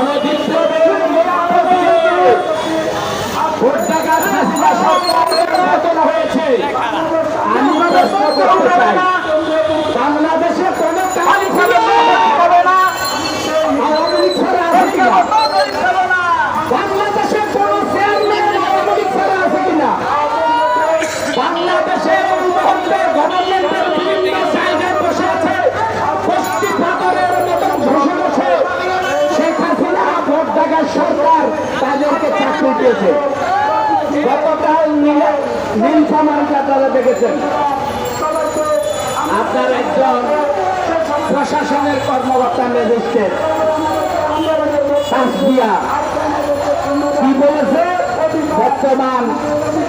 গণবিপ্লবের মধ্য দিয়ে ভোট ডাকাত হাসিনা সরকারের পতন হয়েছে আমি প্রশ্ন করতে চাই বাংলাদেশে কোনো কাজ হবে না আওয়ামী লীগ ছাড়া আছে কিনা? বাংলাদেশে কোনো চেয়ারম্যান আওয়ামী লীগ ছাড়া আছে কিনা বাংলাদেশের এই মুহূর্তে গভর্নমেন্টের বিভিন্ন জায়গায় বসে আছে বস্তি পাথরের মতন বসে বসে শেখ হাসিনা ভোট দেখার সরকার দিয়েছে গতকাল নীল- নীলফামারীতে আপনারা দেখেছেন। আপনার একজন প্রশাসনের কর্মকর্তা ম্যাজিস্ট্রেট, তাসবিয়া। কি বলেছে? বর্তমান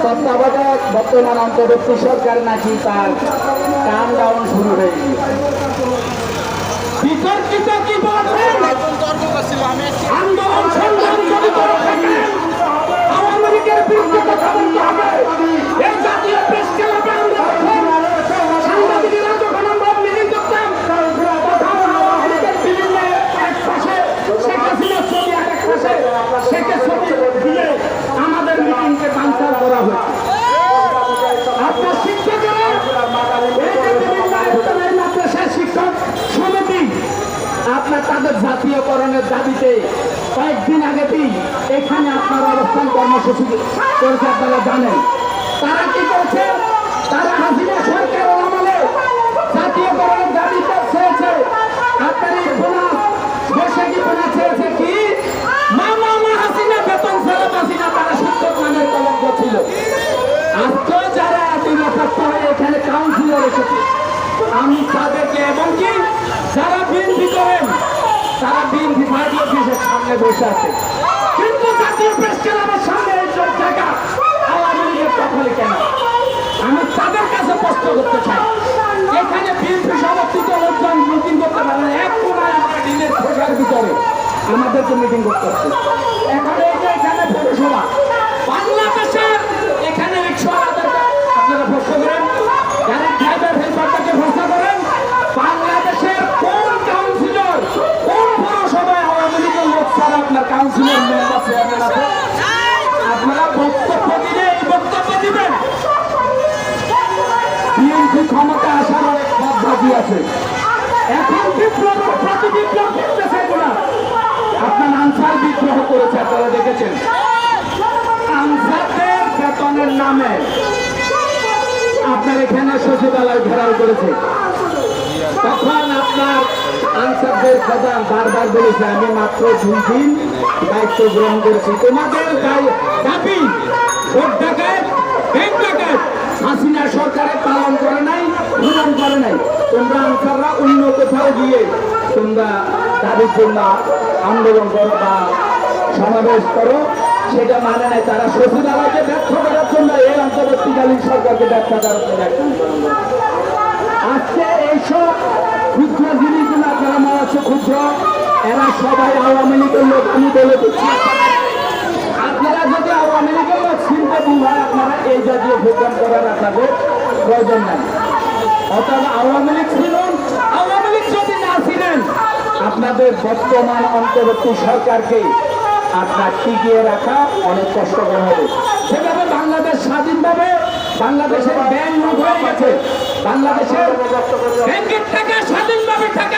তত্ত্বাবধায়ক, বর্তমান অন্তর্বর্তী সরকার নাকি তার কাম জাতীয়করণের দাবিতে কয়েকদিন আগেতেই এখানে আপনার অবস্থান কর্মসূচি করেছে আপনারা জানেন। তারা কি করছে? তারা হাসিনা সরকার আমলে জাতীয়করণের দাবিতে চেয়েছে আমি তাদেরকে এবং কি যারা বিএনপি করেন বসে আছে কিন্তু জাতীয় প্রেস ক্লাবের সামনে এইসব জায়গা আওয়ামী লীগের দখলে কেন? আমি তাদের কাছে প্রশ্ন করতে চাই। এখানে বিএনপি সমর্থিত লোকজন মিটিং করতে পারে এক কোনায় আমরা ডিলের খোঁজার ভিতরে আমাদেরকে মিটিং করতে হচ্ছে। এখানে এখানে পৌরসভা বাংলাদেশের এখানে রিক্সাওয়ালাদেরকে আপনারা প্রশ্ন করেন গাড়ির ড্রাইভার হেল্পারদেরকে প্রশ্ন করেন বাংলাদেশের কোন কাউন্সিলর কোন পৌরসভায় আওয়ামী লীগের লোক ছাড়া আপনার কাউন্সিলর মেম্বার চেয়ারম্যান আছে আপনারা বক্তব্য দিলে এই বক্তব্য দিবেন বিএনপি ক্ষমতা আসার অনেক পদ্ধতি আছে। এখন বিপ্লব, প্রতি বিপ্লব করতেছে আপনার আনসার বিদ্রোহ করেছে, আপনারা দেখেছেন। আনসারদের বেতনের নামে আপনার এখানে সচিবালয় ঘেরাও করেছে। তখন আপনার আনসারদের কথা বারবার বলেছে, আমি মাত্র দুই দিন দায়িত্ব গ্রহণ করেছি। তোমাদের দাবি ভোট ডাকাত ব্যাংক ডাকাত। হাসিনা সরকারের পালন করে নাই পূরণ করে নাই। তোমরা আনসাররা অন্য কোথাও গিয়ে তোমরা তাদের জন্য আন্দোলন করো বা সমাবেশ করো। সেটা মানে নাই, তারা সচিবালয়কে ব্যর্থ করার জন্য এই অন্তর্বর্তীকালীন সরকারকে ব্যর্থ করার জন্য। আজকে এইসব ক্ষুদ্র জিনিসগুলো আপনারা মনে হচ্ছে ক্ষুদ্র, এরা সবাই আওয়ামী লীগের লোক, আমি বলে দিচ্ছি। আপনারা যদি আওয়ামী লীগের লোক চিনতে আপনারা এই জাতীয় প্রোগ্রাম করার আপনাদের প্রয়োজন নাই। অর্থাৎ আওয়ামী লীগ ছিলেন আওয়ামী লীগ যদি না ছিলেন, আপনাদের বর্তমান অন্তর্বর্তী সরকারকে আপনার টিকিয়ে রাখা অনেক কষ্টকর হবে। সেভাবে বাংলাদেশ স্বাধীনভাবে বাংলাদেশের ব্যাংক লুট হয়ে গেছে। বাংলাদেশের ব্যাংকের টাকা স্বাধীনভাবে টাকা